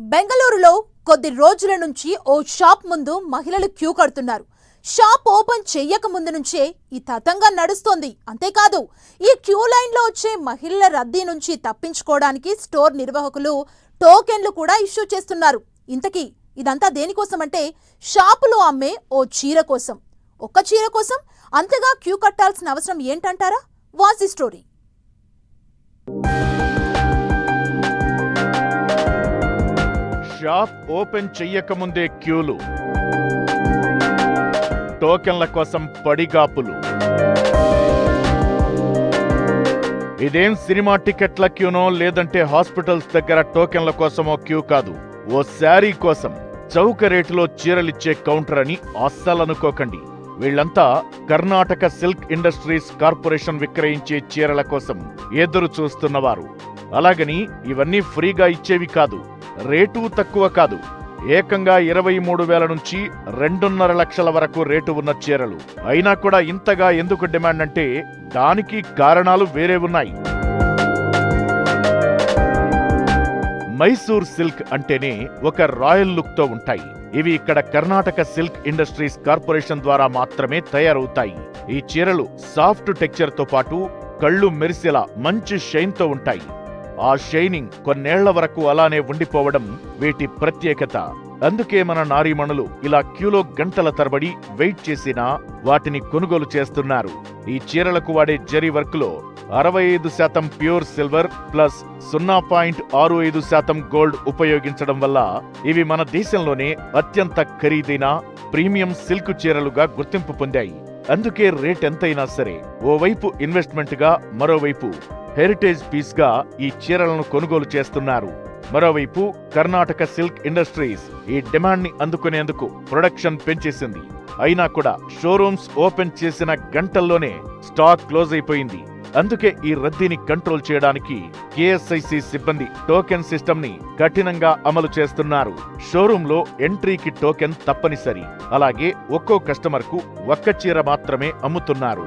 బెంగళూరులో కొద్ది రోజుల నుంచి ఓ షాప్ ముందు మహిళలు క్యూ కడుతున్నారు. షాప్ ఓపెన్ చెయ్యక ముందు నుంచే ఈ తతంగా నడుస్తోంది. అంతేకాదు ఈ క్యూ లైన్లో వచ్చే మహిళల రద్దీ నుంచి తప్పించుకోవడానికి స్టోర్ నిర్వాహకులు టోకెన్లు కూడా ఇష్యూ చేస్తున్నారు. ఇంతకీ ఇదంతా దేనికోసమంటే షాపులో అమ్మే ఓ చీర కోసం. ఒక్క చీర కోసం? అంతగా క్యూ కట్టాల్సిన అవసరం ఏంటంటారా? వాసి స్టోరీ. షాప్ ఓపెన్ చెయ్యకముందే క్యూలు. టోకెన్ల కోసం పడిగాపులు. ఇదేం సినిమా టికెట్ల క్యూనో లేదంటే హాస్పిటల్స్ దగ్గర టోకెన్ల కోసమో క్యూ కాదు. ఓ శారీ కోసం చౌక రేటులో చీరలిచ్చే కౌంటర్ అని అస్సలనుకోకండి. వీళ్ళంతా కర్ణాటక సిల్క్ ఇండస్ట్రీస్ కార్పొరేషన్ విక్రయించే చీరల కోసం ఎదురు చూస్తున్నవారు. అలాగని ఇవన్నీ ఫ్రీగా ఇచ్చేవి కాదు. రేటు తక్కువ కాదు. ఏకంగా ఇరవై మూడు వేల నుంచి రెండున్నర లక్షల వరకు రేటు ఉన్న చీరలు. అయినా కూడా ఇంతగా ఎందుకు డిమాండ్ అంటే దానికి కారణాలు వేరే ఉన్నాయి. మైసూర్ సిల్క్ అంటేనే ఒక రాయల్ లుక్తో ఉంటాయి. ఇవి ఇక్కడ కర్ణాటక సిల్క్ ఇండస్ట్రీస్ కార్పొరేషన్ ద్వారా మాత్రమే తయారవుతాయి. ఈ చీరలు సాఫ్ట్ టెక్చర్తో పాటు కళ్ళు మెరిసేలా మంచి షైన్తో ఉంటాయి. ఆ షైనింగ్ కొన్నేళ్ళ వరకు అలానే ఉండిపోవడం వీటి ప్రత్యేకత. అందుకే మన నారీమణులు ఇలా క్యూలో గంటల తరబడి వెయిట్ చేసినా వాటిని కొనుగోలు చేస్తున్నారు. ఈ చీరలకు వాడే జరీ వర్క్లో అరవై ఐదు శాతం ప్యూర్ సిల్వర్ ప్లస్ సున్నా పాయింట్ ఆరు ఐదు శాతం గోల్డ్ ఉపయోగించడం వల్ల ఇవి మన దేశంలోనే అత్యంత ఖరీదైన ప్రీమియం సిల్క్ చీరలుగా గుర్తింపు పొందాయి. అందుకే రేట్ ఎంతైనా సరే ఓవైపు ఇన్వెస్ట్మెంట్గా మరోవైపు హెరిటేజ్ పీస్గా ఈ చీరలను కొనుగోలు చేస్తున్నారు. మరోవైపు కర్ణాటక సిల్క్ ఇండస్ట్రీస్ ఈ డిమాండ్ని అందుకునేందుకు ప్రొడక్షన్ పెంచేసింది. అయినా కూడా షోరూమ్స్ ఓపెన్ చేసిన గంటల్లోనే స్టాక్ క్లోజ్ అయిపోయింది. అందుకే ఈ రద్దీని కంట్రోల్ చేయడానికి కేఎస్ఐసి సిబ్బంది టోకెన్ సిస్టమ్ని కఠినంగా అమలు చేస్తున్నారు. షోరూమ్లో ఎంట్రీకి టోకెన్ తప్పనిసరి. అలాగే ఒక్కో కస్టమర్కు ఒక్క చీర మాత్రమే అమ్ముతున్నారు.